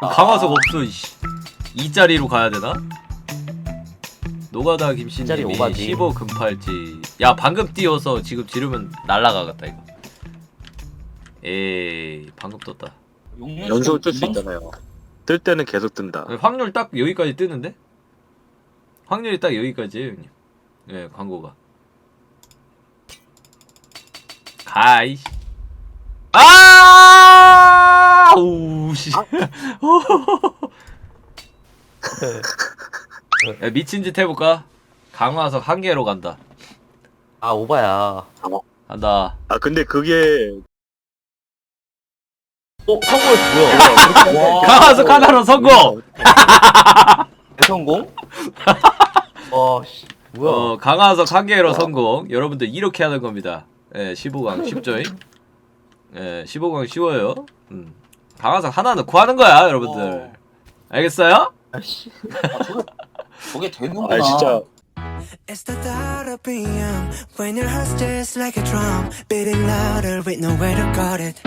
강화석 없어 이씨 이 자리로 가야 되나? 노가다 자리 김씨님이 오바지. 15 금팔찌 야 방금 뛰어서 지금 지르면 날라가겠다 이거 에이 방금 떴다 연속을 뜰수 있잖아요. 뜰 때는 계속 뜬다. 확률 딱 여기까지 뜨는데? 확률이 딱 여기까지예요 형님 예 광고가 가이 아 야, 미친 짓 해볼까? 강화석 한 개로 간다 아 오바야. 간다 아 근데 그게 어 성공했어 뭐야? 강화석 하나로 성공! 대성공? 와씨 뭐야? 어, 강화석 한 개로 성공. 여러분들 이렇게 하는 겁니다. 예, 15강 쉽죠잉? 예, 15강 쉬워요. 음. 강화석 하나는 구하는 거야, 여러분들. 알겠어요? 아씨. 아, 저게 저게 되는구나. 아 진짜 It's the thought of being young when your heart's just like a drum, beating louder with nowhere to guard it.